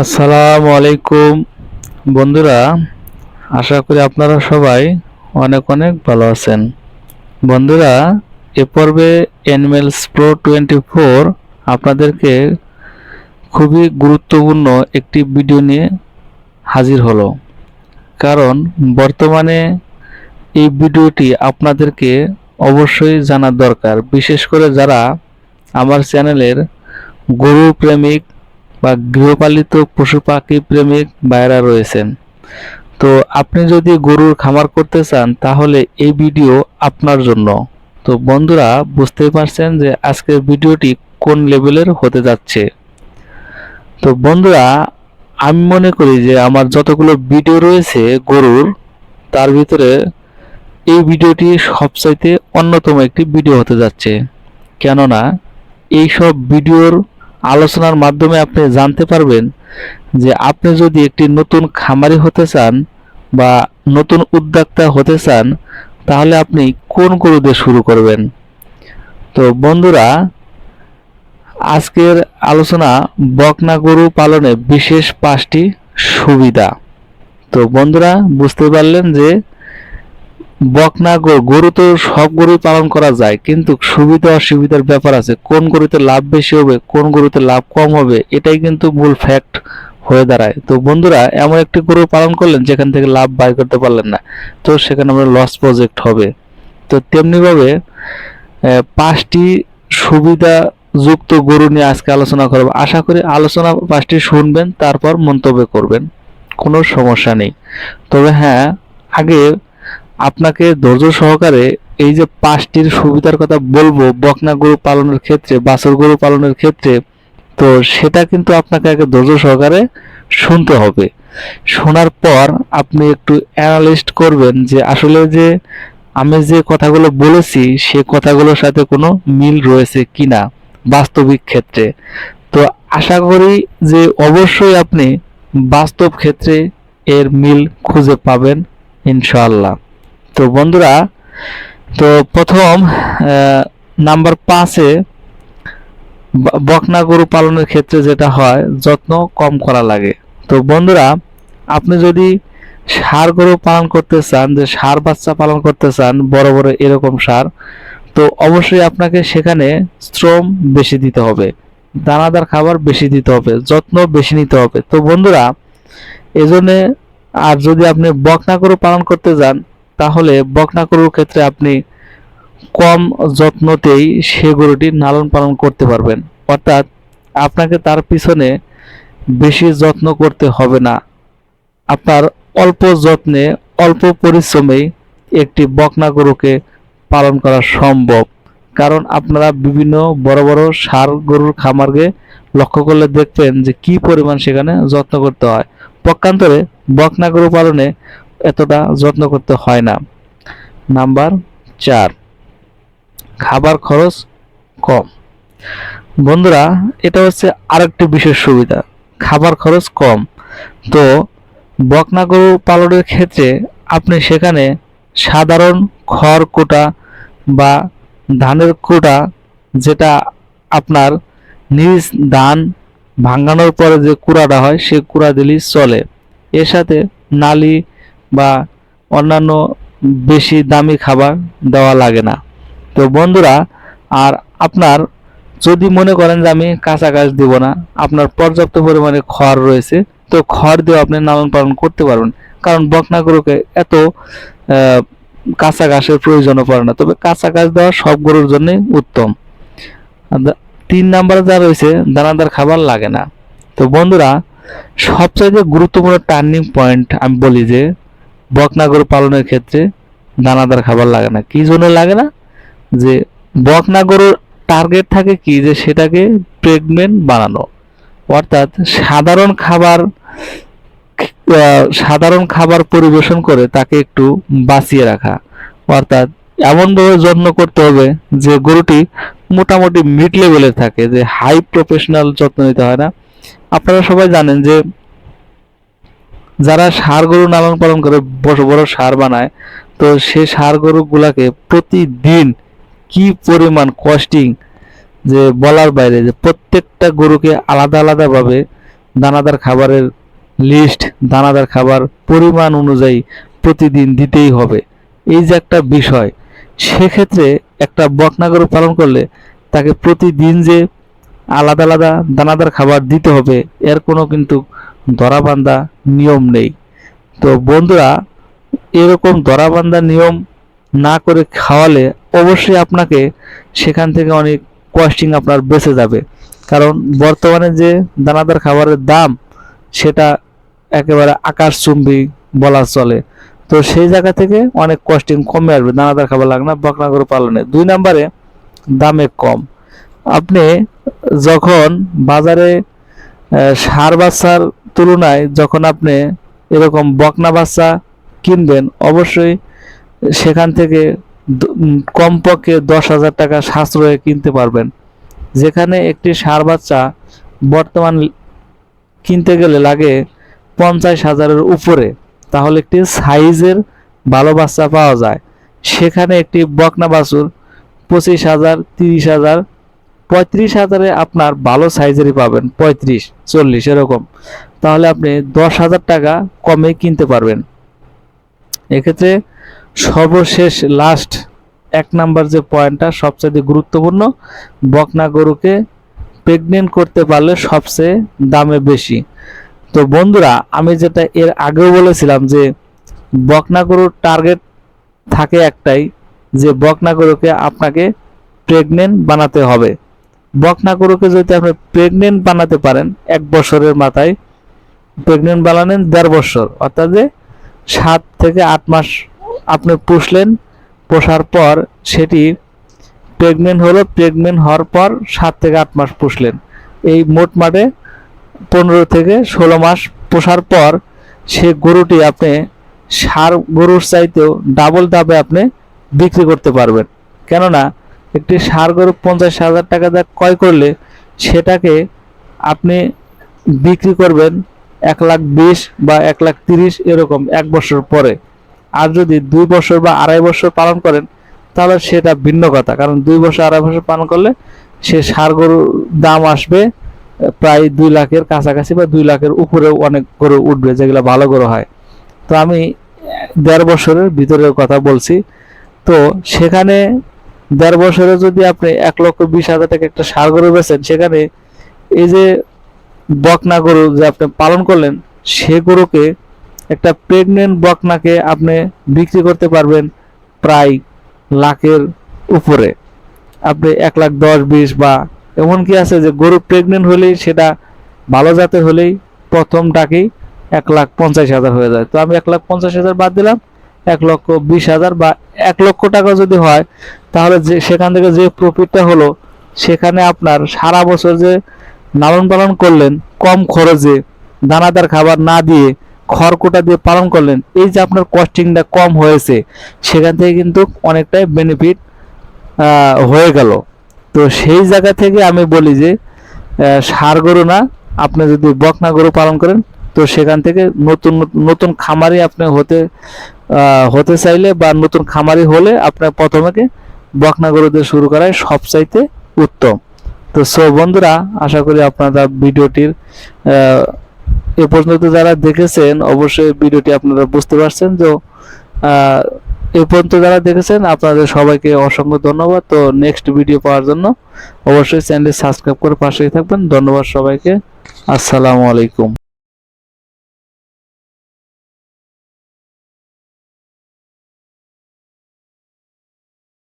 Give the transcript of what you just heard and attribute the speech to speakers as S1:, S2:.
S1: আসসালামু আলাইকুম। বন্ধুরা, আশা করি আপনারা সবাই অনেক অনেক ভালো আছেন। বন্ধুরা, এ পর্বে অ্যানিমেলস প্রো টোয়েন্টি ফোর আপনাদেরকে খুবই গুরুত্বপূর্ণ একটি ভিডিও নিয়ে হাজির হলো। কারণ, বর্তমানে এই ভিডিওটি আপনাদেরকে অবশ্যই জানার দরকার। বিশেষ করে যারা আমার চ্যানেলের গরু প্রেমিক বা গৃহপালিত পশু পাখি প্রেমিক ভাইরা রয়েছেন। তো আপনি যদি গরুর খামার করতে চান, তাহলে এই ভিডিও আপনার জন্য। তো বন্ধুরা, বুঝতেই পারছেন যে আজকের ভিডিওটি কোন লেভেলের হতে যাচ্ছে। তো বন্ধুরা, আমি মনে করি যে আমার যতগুলো ভিডিও রয়েছে গরুর, তার ভিতরে এই ভিডিওটি সবচাইতে অন্যতম একটি ভিডিও হতে যাচ্ছে। কেননা এই সব ভিডিওর আলোচনার মাধ্যমে আপনি জানতে পারবেন যে আপনি যদি একটি নতুন খামারি হতে চান বা নতুন উদ্যোক্তা হতে চান, তাহলে আপনি কোন গরু দিয়ে শুরু করবেন? তো বন্ধুরা, আজকের আলোচনা বকনা গরু পালনে বিশেষ পাঁচটি সুবিধা। তো বন্ধুরা, বুঝতে পারলেন যে বকনা গরু গরু তো সব গরুই পালন করা যায়, কিন্তু সুবিধা অসুবিধার ব্যাপার আছে। কোন গরুতে লাভ বেশি হবে, কোন গরুতে লাভ কম হবে, এটাই কিন্তু মূল ফ্যাক্ট হয়ে দাঁড়ায়। তো বন্ধুরা, এমন একটি গরু পালন করলেন যেখান থেকে লাভ বাই করতে পারলেন না। তো সেখানে আমরা লস প্রজেক্ট হবে। তো তেমনিভাবে পাঁচটি সুবিধা যুক্ত গরু নিয়ে আজকে আলোচনা করব। আশা করি আলোচনা পাঁচটি শুনবেন, তারপর মন্তব্য করবেন। কোনো সমস্যা নেই। তবে হ্যাঁ আগে আপনাকে ধৈর্য সহকারে এই যে পাঁচটির সুবিধার কথা বলব, বকনা গরু পালনের ক্ষেত্রে, বাছর গরু পালনের ক্ষেত্রে, তো সেটা কিন্তু আপনাকে আগে ধৈর্য সহকারে শুনতে হবে। শোনার পর আপনি একটু অ্যানালিস্ট করবেন যে আসলে যে আমি যে কথাগুলো বলেছি, সে কথাগুলোর সাথে কোনো মিল রয়েছে কিনা বাস্তবিক ক্ষেত্রে। তো আশা করি যে অবশ্যই আপনি বাস্তব ক্ষেত্রে এর মিল খুঁজে পাবেন, ইনশাআল্লাহ। তো বন্ধুরা, তো প্রথম নাম্বার পাঁচে বকনা গরু পালনের ক্ষেত্রে যেটা হয়, যত্ন কম করা লাগে। তো বন্ধুরা, আপনি যদি ষাঁড় গরু পালন করতে চান, যে ষাঁড় বাচ্চা পালন করতে চান, বড় বড় এরকম ষাঁড় তো অবশ্যই আপনাকে সেখানে শ্রম বেশি দিতে হবে, দানাদার খাবার বেশি দিতে হবে, যত্ন বেশি নিতে হবে। তো বন্ধুরা, এজন্যে আর যদি আপনি বকনা গরু পালন করতে যান তাহলে বকনা গরুর ক্ষেত্রে আপনি কম যত্নতেই সে গরুটি লালন পালন করতে পারবেন। অর্থাৎ আপনাকে তার পিছনে বেশি যত্ন করতে হবে না। আপনার অল্প যত্নে, অল্প পরিশ্রমেই একটি বকনা গরুকে পালন করা সম্ভব। কারণ আপনারা বিভিন্ন বড় বড় সার গরুর খামারকে লক্ষ্য করলে দেখবেন যে কি পরিমাণ সেখানে যত্ন করতে হয়। পক্ষান্তরে বকনা গরু পালনে এতটা যত্ন করতে হয় না। নাম্বার চার, খাবার খরচ কম। বন্ধুরা, এটা হচ্ছে আরেকটি বিশেষ সুবিধা, খাবার খরচ কম। তো বকনা গরু পালনের ক্ষেত্রে আপনি সেখানে সাধারণ খড় কোটা বা ধানের কোটা যেটা আপনার নিজ ধান ভাঙানোর পরে যে কুড়াটা হয়, সে কুড়া দিলেই চলে। এর সাথে নালি বা অন্যান্য বেশি দামি খাবার দেওয়া লাগে না। তো বন্ধুরা, আর আপনার যদি মনে করেন যে আমি কাঁচা ঘাস দিব না, আপনার পর্যাপ্ত পরিমাণে খড় রয়েছে, তো খড় দিয়ে আপনি লালন পালন করতে পারবেন। কারণ বকনা গরুকে এত কাঁচা ঘাসের প্রয়োজনও পড়ে না। তবে কাঁচা ঘাস দেওয়া সব গরুর জন্যই উত্তম। তিন নাম্বারে যা রয়েছে, দানাদার খাবার লাগে না। তো বন্ধুরা, সবচাইতে গুরুত্বপূর্ণ টার্নিং পয়েন্ট আমি বলি যে বকনা গরু পালনের ক্ষেত্রে দানাদার খাবার লাগে না। কি জন্য লাগে না? যে বকনা গরুর টার্গেট থাকে কি? যে সেটাকে প্রেগনেন্ট বানানো। অর্থাৎ সাধারণ খাবার সাধারণ খাবার পরিবেশন করে তাকে একটু বাঁচিয়ে রাখা। অর্থাৎ এমনভাবে যত্ন করতে হবে যে গরুটি মোটামুটি মিড লেভেলে থাকে, যে হাই প্রফেশনাল যত্ন নিতে হয় না। আপনারা সবাই জানেন যে যারা ষাঁড় গরু লালন পালন করে, বড় বড় সার বানায়, তো সে ষাঁড় গরুগুলাকে প্রতিদিন কি পরিমাণ কস্টিং যে বলার বাইরে, যে প্রত্যেকটা গরুকে আলাদা আলাদাভাবে দানাদার খাবারের লিস্ট দানাদার খাবার পরিমাণ অনুযায়ী প্রতিদিন দিতেই হবে। এই যে একটা বিষয়, সেক্ষেত্রে একটা বকনা গরু পালন করলে তাকে প্রতিদিন যে আলাদা আলাদা দানাদার খাবার দিতে হবে, এর কোনো কিন্তু ধরাবান্ধা নিয়ম নেই। তো বন্ধুরা, এরকম ধরাবান্ধা নিয়ম না করে খাওয়ালে অবশ্যই আপনাকে সেখান থেকে অনেক কস্টিং আপনার বেঁচে যাবে। কারণ বর্তমানে যে দানাদার খাবারের দাম, সেটা একেবারে আকাশচুম্বী বলা চলে। তো সেই জায়গা থেকে অনেক কস্টিং কমে আসবে, দানাদার খাবার লাগবে না বকনা গরু পালনে। দুই নম্বরে দামে কম। আপনি যখন বাজারে ষাঁড় বাচ্চার তুলনায় যখন আপনি এরকম বকনা বাচ্চা কিনবেন, অবশ্যই সেখান থেকে কমপক্ষে দশ হাজার টাকা সাশ্রয়ে কিনতে পারবেন। যেখানে একটি ষাঁড় বাচ্চা বর্তমান কিনতে গেলে লাগে পঞ্চাশ হাজারের উপরে, তাহলে একটি সাইজের ভালো বাচ্চা পাওয়া যায়। সেখানে একটি বকনা বাছুর পঁচিশ হাজার, তিরিশ হাজার পঁয়ত্রিশ হাজারে আপনার ভালো সাইজেরই পাবেন, পঁয়ত্রিশ, চল্লিশ, এরকম। তাহলে আপনি দশ হাজার টাকা কমে কিনতে পারবেন। এক্ষেত্রে সর্বশেষ লাস্ট এক নাম্বার যে পয়েন্টটা সবচেয়ে গুরুত্বপূর্ণ, বকনা গরুকে প্রেগনেন্ট করতে পারলে সবচেয়ে দামে বেশি। তো বন্ধুরা, আমি যেটা এর আগেও বলেছিলাম যে, বকনা গরুর টার্গেট থাকে একটাই, যে বকনা গরুকে আপনাকে প্রেগনেন্ট বানাতে হবে। বকনা গরুকে যদি আপনি প্রেগনেন্ট বানাতে পারেন, এক বছরের মাথায় প্রেগনেন্ট বানালেন দেড় বছর, অর্থাৎ যে সাত থেকে আট মাস আপনি পুষলেন, পোষার পর সেটি প্রেগনেন্ট হলো প্রেগনেন্ট হওয়ার পর সাত থেকে আট মাস পুষলেন। এই মোট মাঠে পনেরো থেকে ষোলো মাস পোষার পর সে গরুটি আপনি সার গরুর চাইতেও ডাবল দামে আপনি বিক্রি করতে পারবেন। কেননা একটি সার গরু পঞ্চাশ হাজার টাকা দিয়ে ক্রয় করলে সেটাকে আপনি বিক্রি করবেন এক লাখ বিশ বা এক লাখ তিরিশ এরকম এক বছর পরে। আর যদি দুই বছর বা আড়াই বছর পালন করেন, তাহলে সেটা ভিন্ন কথা। কারণ দুই বছর, আড়াই বছর পালন করলে সে সার গরুর দাম আসবে প্রায় দুই লাখের কাছাকাছি বা দুই লাখের উপরেও অনেক গরু উঠবে যেগুলো ভালো গরু হয়। তো আমি দেড় বছরের ভিতরের কথা বলছি। তো সেখানে দেড় বছরে যদি আপনি এক লক্ষ বিশ হাজার টাকা একটা সার গরু বেচেন, সেখানে এই যে বকনা গরু যে আপনি পালন করলেন, সে গরুকে একটা প্রেগনেন্ট বকনাকে আপনি বিক্রি করতে পারবেন প্রায় লাখের উপরে। আপনি এক লাখ দশ বিশ বা এমন কি আছে যে গরু প্রেগনেন্ট হলেই সেটা ভালো জাতের হলেই প্রথমটাকেই এক লাখ পঞ্চাশ হাজার হয়ে যায়। তো আমি এক লাখ পঞ্চাশ হাজার বাদ দিলাম, এক লক্ষ বিশ হাজার বা এক লক্ষ টাকা যদি হয় তাহলে যে, সেখান থেকে যে প্রফিটটা হলো, সেখানে আপনার সারা বছর যে লালন পালন করলেন, কম খরচে দানাদার খাবার না দিয়ে খড়কোটা দিয়ে পালন করলেন, এই যে আপনার কস্টিংটা কম হয়েছে, সেখান থেকে কিন্তু অনেকটাই বেনিফিট হয়ে গেল। তো সেই জায়গা থেকে আমি বলি যে ষাঁড় গরু না, আপনি যদি বকনা গরু পালন করেন, তো সেখান থেকে নতুন নতুন খামারি আপনি হতে হতে চাইলে বা নতুন খামারি হলে আপনার প্রথমে বকনা গরু দিয়ে শুরু করাই সবচাইতে উত্তম। তো সো বন্ধুরা, আশা করি আপনারা ভিডিওটির এ পর্যন্ত যারা দেখেছেন, অবশ্যই ভিডিওটি আপনারা বুঝতে পারছেন। যে এ পর্যন্ত যারা দেখেছেন, আপনাদের সবাইকে অসংখ্য ধন্যবাদ। তো নেক্সট ভিডিও পাওয়ার জন্য অবশ্যই চ্যানেলটি সাবস্ক্রাইব করে পাশেই থাকবেন। ধন্যবাদ সবাইকে। আসসালামু আলাইকুম।